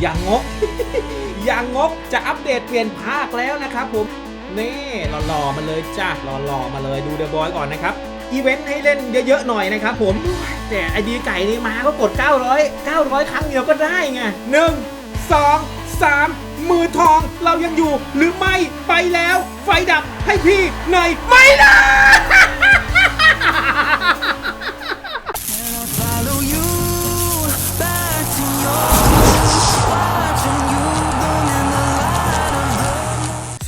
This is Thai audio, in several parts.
อย่างงก อย่างงกจะอัปเดตเปลี่ยนภาคแล้วนะครับผม นี่หล่อๆมาเลยจ้าหล่อๆมาเลยดูเดอะบอยก่อนนะครับอีเวนต์ให้เล่นเยอะๆหน่อยนะครับผม แต่ไอดีไก่นี่มาก็กด 900 900 ครั้งเดียวก็ได้ไงหนึ่งสองสามมือทองเรายังอยู่หรือไม่ไปแล้ว ไฟดับให้พี่หน่อยไม่นะ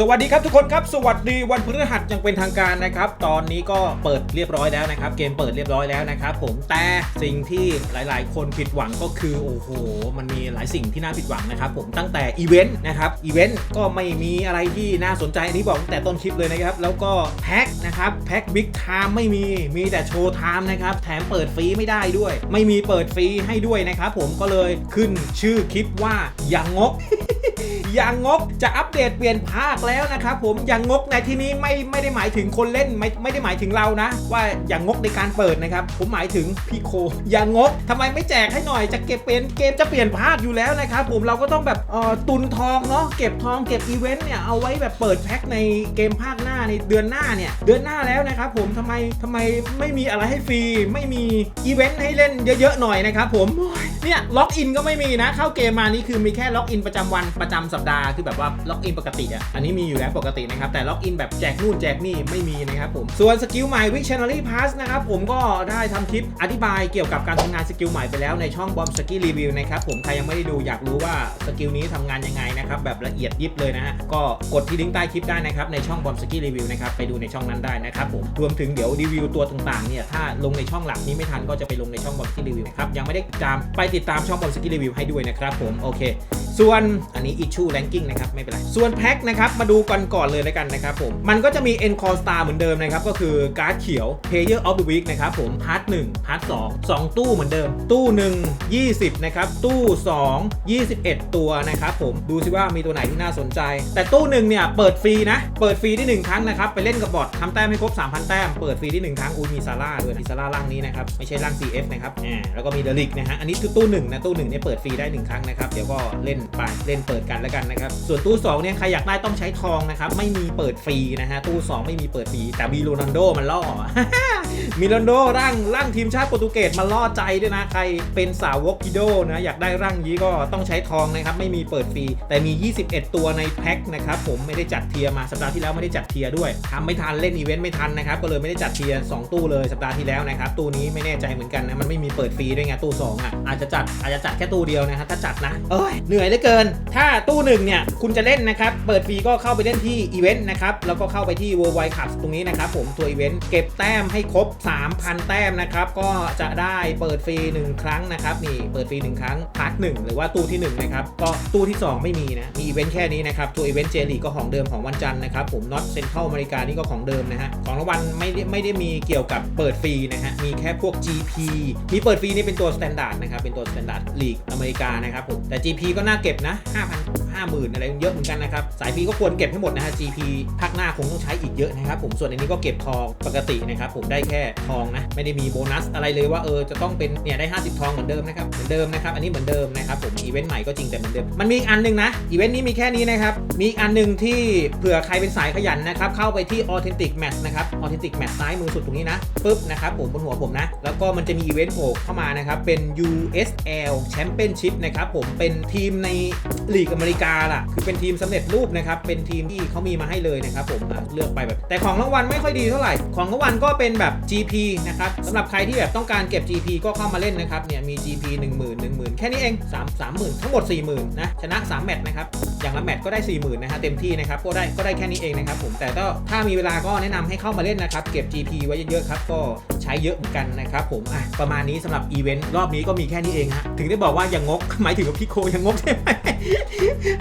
สวัสดีครับทุกคนครับ สวัสดีวันพฤหัสยังเป็นทางการนะครับ ตอนนี้ก็เปิดเรียบร้อยแล้วนะครับ เกมเปิดเรียบร้อยแล้วนะครับ ผมแต่สิ่งที่หลาย ๆ คนผิดหวังก็คือโอ้โห มันมีหลายสิ่งที่น่าผิดหวังนะครับ ผมตั้งแต่อีเวนต์นะครับอีเวนต์ก็ไม่มีอะไรที่น่าสนใจอันนี้บอกตั้งแต่ต้นคลิปเลยนะครับ แล้วก็แพ็คนะครับแพ็คบิ๊กไทม์ไม่มีมีแต่โชว์ไทม์นะครับแถมเปิดฟรีไม่ได้ด้วย ไม่มีเปิดฟรีให้ด้วยนะครับผมก็เลยขึ้นชื่อคลิปว่าอย่างงก อย่างงกจะอัปเดตเปลี่ยนภาคแล้วนะครับผมอย่างงกในที่นี้ไม่ไม่ได้หมายถึงคนเล่นไม่ไม่ได้หมายถึงเรานะ ว่าอย่างงกในการเปิดนะครับ ผมหมายถึงพี่โค อย่างงกทำไมไม่แจกให้หน่อยจะเก็บเป็นเกมจะเปลี่ยนภาคอยู่แล้วนะครับผมเราก็ต้องแบบเอ่อตุนทองเนาะเก็บทองเก็บอีเวนต์เนี่ยเอาไว้แบบเปิดแพ็คในเกมภาคหน้าในเดือนหน้าเนี่ยเดือนหน้าแล้วนะครับผมทำไมทำไมไม่มีอะไรให้ฟรีไม่มีอีเวนต์ให้เล่นเยอะๆหน่อยนะครับผมโอ้ย เนี่ยล็อกอินก็ไม่มีนะ เข้าเกมมานี่คือมีแค่ล็อกอินประจำวันประจำสัปดาห์คือแบบว่าล็อกอินปกติอะอันนี้มีอยู่แล้วปกตินะครับแต่ล็อกอินแบบแจกนู่นแจกนี่ไม่มีนะครับผมส่วนสกิลใหม่ Wictionary Pass นะครับผมก็ได้ทำคลิปอธิบายเกี่ยวกับการทำงานสกิลใหม่ไปแล้วในช่องบอมสกิลรีวิวนะครับผมใครยังไม่ได้ดูอยากรู้ว่าสกิลนี้ทำงานยังไงนะครับแบบละเอียดยิบเลยนะฮะก็กดที่ลิงก์ใต้คลิปได้นะครับในช่องบอมสกิลรีวิวนะครับไปดูในช่องนั้นได้นะครับผมรวมถึงเดี๋ยวรีวิวตัวต่างๆเนี่ยถ้าลงในช่องหลักนี้ไม่ทันก็จะไปลงในช่องบอมสกิลรีวิวนะครับยังไม่ได้ตามไปติดตามช่องบอลสกิลรีวิวให้ด้วยนะครับผมโอเค ส่วนอันนี้ issue ranking นะครับ ไม่เป็นไร ส่วนแพ็คนะครับ มาดูกันก่อนเลยแล้วกันนะครับผม มันก็จะมี e n c o r Star เหมือนเดิมนะครับ ก็คือการ์ดเขียว Player of the Week นะครับผม พาร์ท1พาร์ท2 2 ตู้เหมือนเดิม ตู้ 1 20 นะครับ ตู้ 2 21 ตัวนะครับผม ดูสิว่ามีตัวไหนที่น่าสนใจ แต่ตู้หนึ่งเนี่ย เปิดฟรีนะ เปิดฟรีที่ 1 ครั้งนะครับ ไปเล่นกับบอททำแต้มให้ครบ 3,000 แต้ม เปิดฟรีที่ 1 ครั้ง อุ้ยมีซาร่าด้วยมีซาร่าร่างนี้นะครับ ไม่ใช่ร่าง CF นะครับ อ่า แล้วก็มีเดลิกนะฮะ อันนี้คือตู้1นะ ตู้1เนี่ยเปิดฟรีได้ 1 ครั้งนะครับ เดี๋ยวก็เล่นไปเล่นเปิดกันแล้วกันนะครับ ส่วนตู้ 2 เนี่ยใครอยากได้ต้องใช้ทองนะครับ ไม่มีเปิดฟรีนะฮะ ตู้ 2 ไม่มีเปิดฟรี แต่มีโรนัลโดมันล่อ มีโรนัลโดร่างร่างทีมชาติโปรตุเกสมาล่อใจด้วยนะ ใครเป็นสาวกกิโดนะอยากได้ร่างนี้ก็ต้องใช้ทองนะครับ ไม่มีเปิดฟรี แต่มี 21 ตัวในแพ็คนะครับผมไม่ได้จัดเทียร์มาสัปดาห์ที่แล้วไม่ได้จัดเทียร์ด้วยทำไม่ทันเล่นอีเวนต์ไม่ทันนะครับก็เลยไม่ได้จัดเทียร์สองตู้เลยสัปดาห์ที่แล้วนะครับตู้นี้ไม่แน่ใจเหมือนกันนะมันไม่มีเปิดฟรีด้วยไงตู้สองอะอาจจะจัดอาจจะจัดแค่ตู้เดียวนะครับถ้าจัดนะเอ้ยเหนื่อยเหลือเกิน ถ้าตู้หนึ่งเนี่ยคุณจะเล่นนะครับเปิดฟรีก็เข้าไปเล่นที่อีเวนต์นะครับแล้วก็เข้าไปที่ World Wide Cup ตรงนี้นะครับผมตัวอีเวนต์เก็บแต้มให้ครบ3,000 แต้มนะครับ ก็จะได้เปิดฟรี 1 ครั้งนะครับนี่เปิดฟรี 1 ครั้งพาร์ทหนึ่งหรือว่าตู้ที่1นะครับก็ตู้ที่ 2 ไม่มีนะมีอีเวนต์แค่นี้นะครับตัวอีเวนต์เจลีก็ของเดิมของวันจันทร์นะครับผมน็อตเซ็นทรัลอเมริกานี่ก็ของเดิมนะฮะของรางวัลไม่ได้ไม่ได้มีเกี่ยวกับเปิดฟรีนะฮะมีแค่พวก GP มีเปิดฟรีนี่เป็นตัวสแตนดาร์ดนะครับเป็นตัวสแตนดาร์ดลีกอเมริกานะครับผมแต่ GP ก็น่าเก็บนะ5,000 50,000 อะไรเยอะเหมือนกันนะครับ สายฟรีก็ควรเก็บให้หมดนะฮะ GP ภาคหน้าคงต้องใช้อีกเยอะนะครับผมส่วนอันนี้ก็เก็บทองปกตินะครับผมได้แค่ทองนะไม่ได้มีโบนัสอะไรเลยว่าเออจะต้องเป็นเนี่ยได้ 50 ทองเหมือนเดิมนะครับเหมือนเดิมนะครับอันนี้เหมือนเดิมนะครับผมอีเวนต์ใหม่ก็จริงแต่เหมือนเดิมมันมีอีกอันหนึงนะอีเวนต์นี้มีแค่นี้นะครับมีอีกอันหนึงที่เผื่อใครเป็นสายขยันนะครับเข้าไปที่ Authentic Match นะครับ Authentic Match ซ้ายมือสุดตรงนี้นะปึ๊บนะครับผมบนหัวผมนะแล้วก็มันจะมีอีเวนต์โผล่เข้ามานะครับเป็น USL Championship นะครับผมเป็นทีมในลีกอเมริกาล่ะคือเป็นทีมสำเร็จรูปนะครับเป็นทีมที่เขามีมาให้เลยนะครับผมเลือกไปแบบ แต่ของรางวัลไม่ค่อยดีเท่าไหร่ของรางวัลก็เป็นแบบ GP นะครับสำหรับใครที่แบบต้องการเก็บ GP ก็เข้ามาเล่นนะครับเนี่ยมี GP 1 0 0 0 0 1 0,000 แค่นี้เอง 3 30,000 ทั้งหมด 40,000นะชนะ 3 แมตช์นะครับ อย่างละแมตช์ก็ได้ 40,000นะฮะเต็มที่นะครับก็ได้ก็ได้แค่นี้เองนะครับผมแต่ก็ถ้ามีเวลาก็แนะนำให้เข้ามาเล่นนะครับ เก็บ GP ไว้เยอะๆครับก็ใช้เยอะเหมือนกันนะครับผมอะประมาณนี้สำหรับอีเวนต์รอบนี้ก็มีแค่นี้เองฮะถึงได้บอกว่าอย่างงกหมายถึงว่าพี่โคยังงกใช่ไหม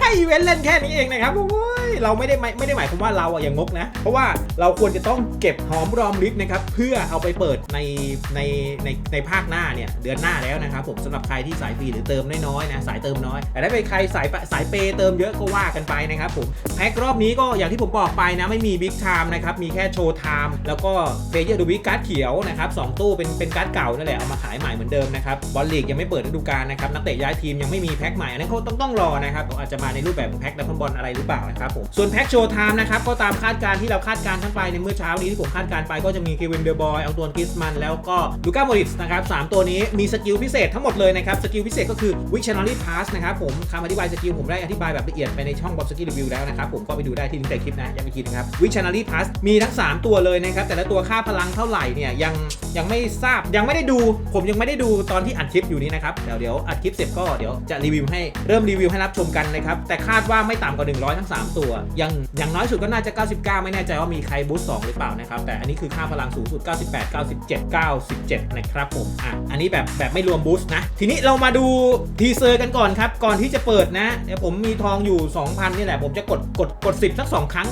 ให้อีเวนต์เล่นแค่นี้เองนะครับโอ้ย เราไม่ได้ไม่ไม่ได้หมายความว่าเราอะอย่างงกนะ เพราะว่าเราควรจะต้องเก็บหอมรอมริบนะครับเพื่อเอาไปเปิดในในในในภาคหน้าเนี่ยเดือนหน้าแล้วนะครับผมสำหรับใครที่สายฟรีหรือเติมน้อยๆนะสายเติมน้อยแต่ถ้าเป็นใครสายสายเปย์เติมเยอะก็ว่ากันไปนะครับผมแพ็ครอบนี้ก็อย่างที่ผมบอกไปนะไม่มีบิ๊กไทม์นะครับมีแค่โชว์ไทม์แล้วก็เพย์เยอร์ดูบิ๊กการ์ดเขียวนะครับสองตู้เป็นเป็นการ์ดเก่านั่นแหละเอามาขายใหม่เหมือนเดิมนะครับบอลลีกยังไม่เปิดฤดูกาลนะครับนักเตะย้ายทีมยังไม่มีแพ็คใหม่อันนั้นเขาต้องต้องรอนะครับอาจจะมาในรูปแบบของแพ็คดับเบิลบอลอะไรหรือเปล่านะครับผมส่วนแพ็คโชว์ไทม์นะครับก็ตามคาดการที่เราคาดการทั้งไปในเมื่อเช้านี้ที่ผมคาดการไปก็จะมีเควินเดอร์บอยเอาตัวกิสมันแล้วก็ลูก้าโมริสนะครับสามตัวนี้มีสกิลพิเศษทั้งหมดเลยนะครับสกิลพิเศษก็คือวิช a น n รี่พาสนะครับผมคำอธิบายสกิลผมได้อธิบายแบบละเอียดไปในช่องบอสกิลรีวิวแล้วนะครับผมก็ไปดูได้ที่ลิงก์ใต้คลิปนะย้ำอีกทีนะครับวิช a น n รี่พาสมีทั้ง 3 ตัวเลยนะครับแต่ละตัวค่าพลังเท่าไหร่เนี่ยยังยังไม่ทราบยังไม่ได้ดู ผมยังไม่ได้ดูตอนที่อัดคลิปอยู่นี้นะครับเดี๋ยวเดี๋ยวอัดคลิปเสร็จก็เดี๋ยวจะรีวิวให้เริ่มรีวิวให้รับชมกันนะครับแต่คาดว่าไม่ต่ำกว่า 100 ทั้ง 3 ตัวยังอย่างน้อยสุดก็น่าจะ 99 ไม่แน่ใจว่ามีใครบูสต์2หรือเปล่านะครับ แต่อันนี้คือค่าพลังสูงสุด 98 97 97 นะครับผมอะอันนี้แบบแบบไม่รวมบูสต์นะ ทีนี้เรามาดูทีเซอร์กันก่อนครับ ก่อนที่จะเปิดนะเดี๋ยวผมมีทองอยู่ 2,000 นี่แหละ ผมจะกดกดกด 10 สัก 2 ครั้ง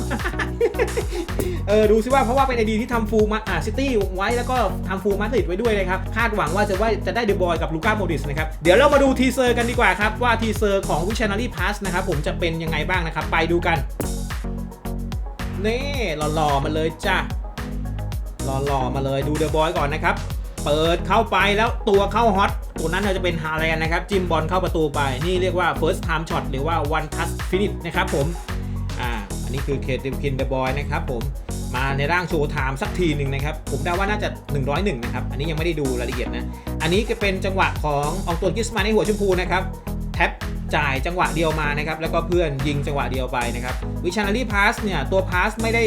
เออดูซิว่าเพราะว่าเป็นไอดีที่ทำฟูลมาอ่าซิตี้ไว้แล้วก็ทำฟูลมาดริดไว้ด้วยนะครับคาดหวังว่าจะว่าจะได้เดบอยกับลูก้าโมดิสนะครับเดี๋ยวเรามาดูทีเซอร์กันดีกว่าครับว่าทีเซอร์ของวิช a น n รี่พาสนะครับผมจะเป็นยังไงบ้างนะครับไปดูกันนี่หล่อๆมาเลยจ้ะหล่อๆมาเลยดูเดบอยก่อนนะครับเปิดเข้าไปแล้วตัวเข้าฮอตตัวนั้นเราจะเป็นฮาแลนด์นะครับจิมบอลเข้าประตูไป นี่เรียกว่า first time shot หรือว่า one touch finish นะครับผมอ่าอันนี้คือเคทดิมคินเดบอยนะครับผม มาในร่างโชว์ไทม์สักทีหนึ่งนะครับ ผมเดาว่าน่าจะ 101 นะครับ อันนี้ยังไม่ได้ดูรายละเอียดนะ อันนี้ก็เป็นจังหวะของอองตัวกิสมาในหัวชมพูนะครับ แท็บจ่ายจังหวะเดียวมานะครับ แล้วก็เพื่อนยิงจังหวะเดียวไปนะครับวิชานารีพาสเนี่ยตัวพาสไม่ได้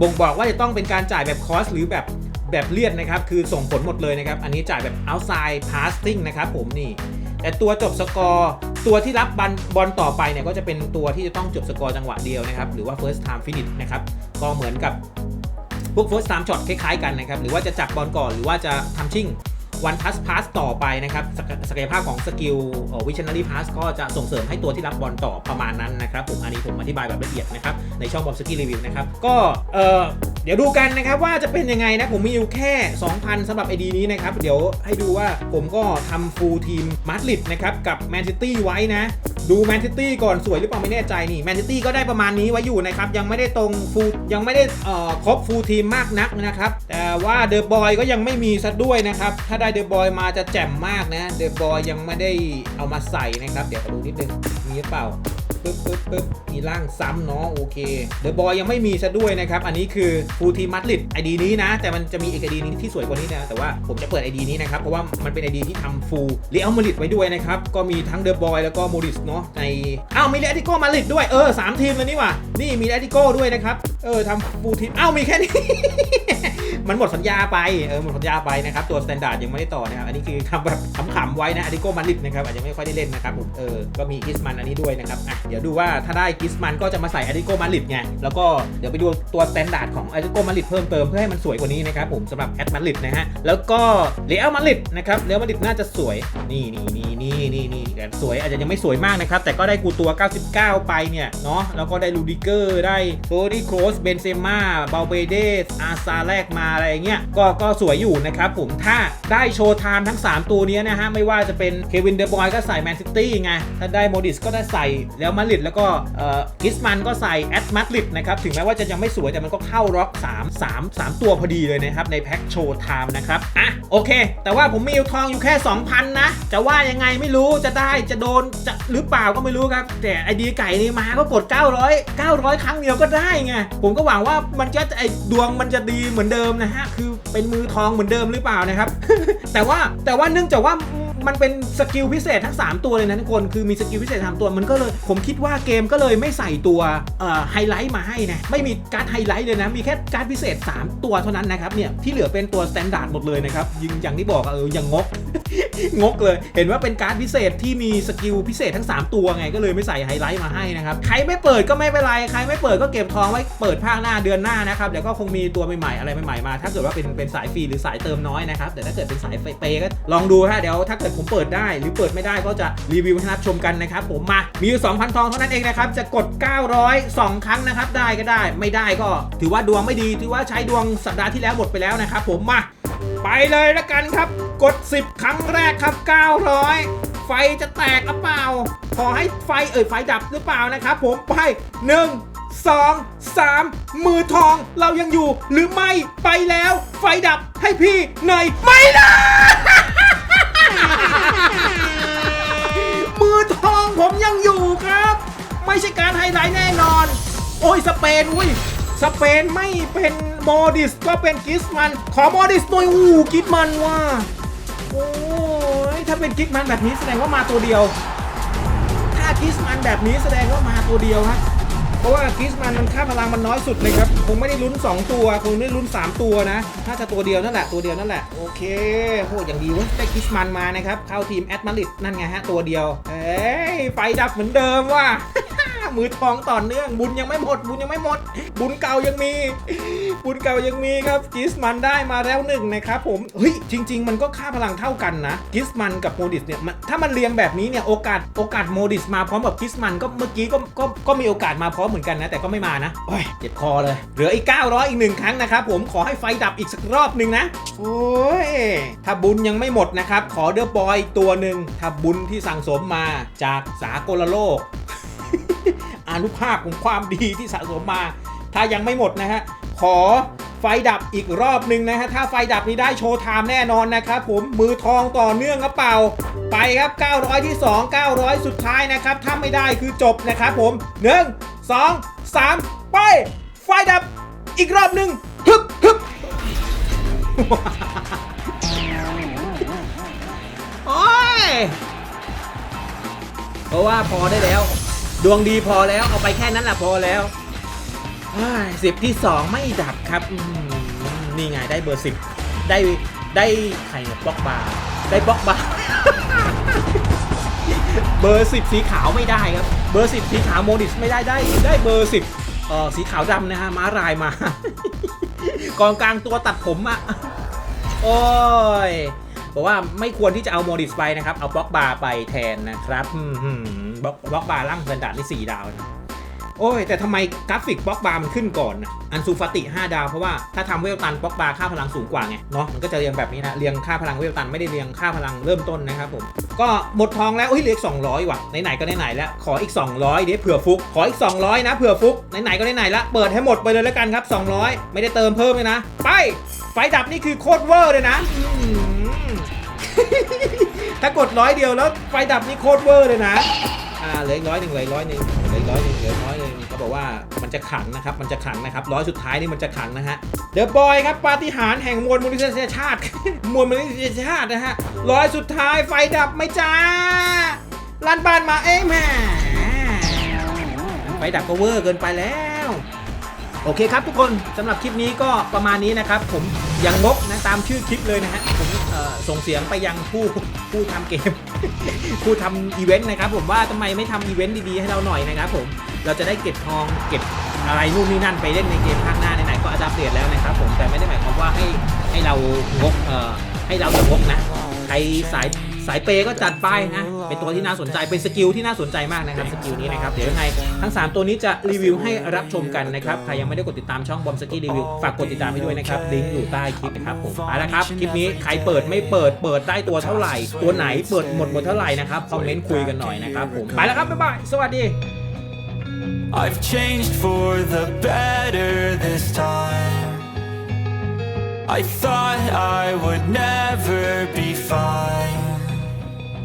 บ่งบอกว่าจะต้องเป็นการจ่ายแบบคอสหรือแบบแบบเลียดนะครับ คือส่งผลหมดเลยนะครับ อันนี้จ่ายแบบ outside passing นะครับผมนี่ แต่ตัวจบสกอร์ ตัวที่รับบอลบอลต่อไปเนี่ยก็จะเป็นตัวที่จะต้องจบสกอร์จังหวะเดียวนะครับ หรือว่า first time finish นะครับ ก็เหมือนกับพวก first time shot คล้ายๆกันนะครับ หรือว่าจะจับบอลก่อนหรือว่าจะทำชิ่งวันพัสพาสต่อไปนะครับศักยภาพของสกิลวิชันนารีพาสก็จะส่งเสริมให้ตัวที่รับบอลต่อประมาณนั้นนะครับผมอันนี้ผมอธิบายแบบละเอียดนะครับในช่องบอมสกี้รีวิวนะครับก็เออเดี๋ยวดูกันนะครับว่าจะเป็นยังไงนะ ผมมีอยู่แค่ 2,000สำหรับ ID นี้นะครับ เดี๋ยวให้ดูว่าผมก็ทำฟูลทีมมาดริดนะครับกับแมนซิตี้ไว้นะ ดูแมนซิตี้ก่อนสวยหรือเปล่าไม่แน่ใจนี่แมนซิตี้ก็ได้ประมาณนี้ไว้อยู่นะครับ ยังไม่ได้ตรงฟูยังไม่ได้เอ่อครบฟูลทีมมากนักนะครับ แต่ว่าเดอะบอยก็ยังไม่มีซะด้วยนะครับ ถ้าได้เดอะบอยมาจะแจ่มมากนะเดอะบอยยังไม่ได้เอามาใส่นะครับ เดี๋ยวดูนิดนึง มีเปล่าปึ๊บปึ๊บปึ๊บมีร่างซ้ำเนาะโอเคเดอะบอยยังไม่มีซะด้วยนะครับ อันนี้คือฟูทีมัดลิดไอดีนี้นะ แต่มันจะมีอีกไอดีนี้ที่สวยกว่านี้นะ แต่ว่าผมจะเปิดไอดีนี้นะครับ เพราะว่ามันเป็นไอดีที่ทำฟูเรียลมาริดไว้ด้วยนะครับ ก็มีทั้งเดอะบอยแล้วก็โมริสเนาะในอ้าวมีแอตติโกมาริดด้วยเออสามทีมเลยนี่ว่านี่มีแอตติโกด้วยนะครับเออทำฟูทีมอ้าวมีแค่นี้ มันหมดสัญญาไปเออหมดสัญญาไปนะครับตัวสแตนดาร์ดยังไม่ได้ต่อนะครับอันนี้คือทำแบบขำๆไว้นะอาริโกมันลิดนะครับอาจจะไม่ค่อยได้เล่นนะครับผมเออก็มีกิสมันอันนี้ด้วยนะครับอะเดี๋ยวดูว่าถ้าได้กิสมันก็จะมาใส่อาริโกมันลิดไงแล้วก็เดี๋ยวไปดูตัวสแตนดาร์ดของอาริโกมันลิดเพิ่มเติมเพื่อให้มันสวยกว่านี้นะครับผมสำหรับแอดมันลิดนะฮะแล้วก็เรอัลมันลิดนะครับเรอัลมันลิดน่าจะสวยนี่นี่นี่นี่นี่นี่แต่สวยอาจจะยังไม่สวยมากนะครับแต่ก็ได้กูตัว 99 ไปเนี่ยเนาะแล้วก็ได้ลูดิเกอร์ได้โฟดีโคสเบนเซม่าเบลเบเดสอาซาแรกมาอะไรเงี้ยก็ก็สวยอยู่นะครับผมถ้าได้โชว์ไทม์ทั้ง 3 ตัวนี้นะฮะไม่ว่าจะเป็นเควินเดอบอยก็ใส่แมนซิตี้ไงถ้าได้โมดิสก็ได้ใส่แล้วมาริดแล้วก็เอ่อกิสมันก็ใส่แอดมาริดนะครับถึงแม้ว่าจะยังไม่สวยแต่มันก็เข้าร็อก 3 3 3 ตัวพอดีเลยนะครับในแพ็คโชว์ไทม์นะครับอะโอเค แต่ว่าผมมีทองอยู่แค่ 2,000 นะ จะว่ายังไงไม่รู้จะได้จะโดนจะหรือเปล่าก็ไม่รู้ครับ แต่ไอดีไก่นี่มาก็กด 900 900 ครั้งเดียวก็ได้ไงผมก็หวังว่ามันจะไอดวงมันจะดีเหมือนเดิมนะฮะคือเป็นมือทองเหมือนเดิมหรือเปล่านะครับ แต่ว่าแต่ว่าเนื่องจากว่ามันเป็นสกิลพิเศษทั้ง 3 ตัวเลยนะทุกคน คือมีสกิลพิเศษสามตัว มันก็เลย ผมคิดว่าเกมก็เลยไม่ใส่ตัวไฮไลท์มาให้นะ ไม่มีการ์ดไฮไลท์เลยนะ มีแค่การ์ดพิเศษ 3 ตัวเท่านั้นนะครับ เนี่ย ที่เหลือเป็นตัวสแตนดาร์ดหมดเลยนะครับ ยิงอย่างที่บอกเออยังงก งกเลย เห็นว่าเป็นการ์ดพิเศษที่มีสกิลพิเศษทั้ง 3 ตัวไงก็เลยไม่ใส่ไฮไลท์มาให้นะครับ ใครไม่เปิดก็ไม่เป็นไร ใครไม่เปิดก็เก็บทองไว้เปิดภาคหน้าเดือนหน้านะครับ เดี๋ยวก็คงมีตัวใหม่ๆอะไรใหม่ๆมา ถ้าเกิดว่าเป็นเป็นสายฟรีหรือสายเติมน้อยนะครับ แต่ถ้าเกิดเป็นสายเปย์ก็ลองดูฮะเดี๋ยวถ้าเกิดผมเปิดได้หรือเปิดไม่ได้ก็จะรีวิวให้รับชมกันนะครับผมมา มีอยู่2,000ทองเท่านั้นเองนะครับ จะกด 902ครั้งนะครับ ได้ก็ได้ ไม่ได้ก็ ถือว่าดวงไม่ดี ถือว่าใช้ดวงสัปดาห์ที่แล้วหมดไปแล้วนะครับผมมา ไปเลยละกันครับ กด 10 ครั้งแรกครับ 900 ไฟจะแตกหรือเปล่า ขอให้ไฟเอ่ยไฟดับหรือเปล่านะครับผมไป 1 2 3 มือทองเรายังอยู่หรือไม่ไปแล้ว ไฟดับให้พี่หน่อยไม่ได้มือทองผมยังอยู่ครับ ไม่ใช่การไฮไลท์แน่นอน โอ้ยสเปนอุ้ยสเปนไม่เป็น โมดิสก็เป็นกิสมัน ขอโมดิสหน่อยอู้กิสมันว่ะโอ้ยถ้าเป็นกิสมันแบบนี้แสดงว่ามาตัวเดียว ถ้ากิสมันแบบนี้แสดงว่ามาตัวเดียวฮะเพราะว่ากิสมันมันค่าพลังมันน้อยสุดเลยครับคงไม่ได้ลุ้น 2 ตัวคงไม่ได้ลุ้น 3 ตัวนะถ้าจะตัวเดียวนั่นแหละตัวเดียวนั่นแหละโอเคโหอย่างดีเว้ยได้กิสมันมานะครับเข้าทีมแอดมาริดนั่นไงฮะตัวเดียวเอ้ยไฟดับเหมือนเดิมว่ะ มือทองต่อเนื่อง บุญยังไม่หมด บุญยังไม่หมด บุญเก่ายังมี บุญเก่ายังมีครับกิสมันได้มาแล้วหนึ่งนะครับผมเฮ้ยจริง ๆ มันก็ค่าพลังเท่ากันนะกิสมันกับโมดิสเนี่ยถ้ามันเรียงแบบนี้เนี่ยโอกาสโอกาสโมดิสมาพร้อมกับกิสมันก็เมื่อกี้ก็ก็ก็มีโอกาสมาพร้อมเหมือนกันนะแต่ก็ไม่มานะโอ้ยเจ็บคอเลยเหลืออีก 900 อีกหนึ่งครั้งนะครับผมขอให้ไฟดับอีกสักรอบหนึ่งนะโอ้ยถ้าบุญยังไม่หมดนะครับขอเดอะบอยตัวหนึ่งถ้าบุญที่สั่งสมมาจากสากลโลก อานุภาพของความดีที่สะสมมา ถ้ายังไม่หมดนะฮะ ขอไฟดับอีกรอบหนึ่งนะฮะ ถ้าไฟดับนี้ได้โชว์ไทม์แน่นอนนะครับผมมือทองต่อเนื่องกระเป๋า ไปครับ 900 ที่ 2 900 สุดท้ายนะครับ ถ้าไม่ได้คือจบนะครับผม 1 2 3 ไป ไฟดับอีกรอบหนึ่งฮึบฮึบโอ้ยเพราะว่าพอได้แล้ว ดวงดีพอแล้วเอาไปแค่นั้นแหละพอแล้วสิบที่สองไม่ดับครับนี่ไงได้เบอร์สิบได้ได้ใครเนี่ยบล็อกบาร์ได้บล็อกบาร์เบอร์สิบสีขาวไม่ได้ครับ เบอร์สิบสีขาวโมดิสไม่ได้ได้ได้เบอร์สิบเออสีขาวดำนะฮะม้ารายมากองกลางตัวตัดผมอะโอ้ยบอกว่าไม่ควรที่จะเอาโมดิสไปนะครับ เอาบล็อกบาร์ไปแทนนะครับอืม บล็อกบล็อกบาร์ล่างสันดานที่4ดาวนะโอ้ย แต่ทำไมกราฟิกบล็อกบาร์มันขึ้นก่อนนะอันซูฟาติ 5 ดาว เพราะว่าถ้าทำเวลตันบล็อกบาร์ค่าพลังสูงกว่าไง เนาะมันก็จะเรียงแบบนี้นะ เรียงค่าพลังเวลตันไม่ได้เรียงค่าพลังเริ่มต้นนะครับผม ก็หมดทองแล้วเอ้ยเหลืออีก200 ว่ะ ไหนๆก็ไหนๆแล้ว ขออีก 200เดี๋ยวเผื่อฟุก ขออีก 200 นะเผื่อฟุก ไหนๆก็ไหนๆล้วเปิดให้หมดไปเลยแล้วกันครับ 200 ไม่ได้เติมเพิ่มเลยนะ ไป ไฟดับนี่คือโคตรเวอร์เลยนะถ้ากดร้อยเดียวแล้วไฟดับนี่โคตรเวอร์เลยนะ อ่าเหลือร้อยหนึ่งเหลือร้อยหนึ่งเหลือร้อยหนึ่งเหลือร้อยหนึ่งเขาบอกว่ามันจะขังนะครับ มันจะขังนะครับร้อยสุดท้ายนี่มันจะขังนะฮะเดอะบอยครับปาฏิหาริย์แห่งมวลมนุษยชาติ มวลมนุษยชาตินะฮะร้อยสุดท้ายไฟดับไม่จ้าลั่นบ้านมาเอ้แม่ไฟดับก็เวอร์เกินไปแล้ว โอเคครับทุกคนสำหรับคลิปนี้ก็ประมาณนี้นะครับ ผมยังงกนะตามชื่อคลิปเลยนะฮะผมส่งเสียงไปยังผู้ผู้ทำเกม ผู้ทำอีเวนต์นะครับ ผมว่าทำไมไม่ทำอีเวนต์ดีๆให้เราหน่อยนะครับผมเราจะได้เก็บทองเก็บอะไรนู่นนี่นั่นไปเล่นในเกมภาคหน้าไหนๆก็อัปเดตแล้วนะครับผมแต่ไม่ได้หมายความว่าให้ให้เรางกเอ่อให้เราจะงกนะใครสาย สายเปย์ก็จัดไปนะเป็นตัวที่น่าสนใจเป็นสกิลที่น่าสนใจมากนะครับสกิลนี้นะครับเดี๋ยวยังไงทั้ง 3 ตัวนี้จะรีวิวให้รับชมกันนะครับใครยังไม่ได้กดติดตามช่องบอมสกี้รีวิวฝากกดติดตามให้ด้วยนะครับลิงก์อยู่ใต้คลิปนะครับผมไปแล้วครับคลิปนี้ใครเปิดไม่เปิดเปิดได้ตัวเท่าไหร่ ตัวไหนเปิดหมดหมดเท่าไหร่นะครับคอมเมนต์คุยกันหน่อยนะครับผมไปแล้วครับบ๊ายบายสวัสดี I've changed for the better this time. I thought I would never be fine.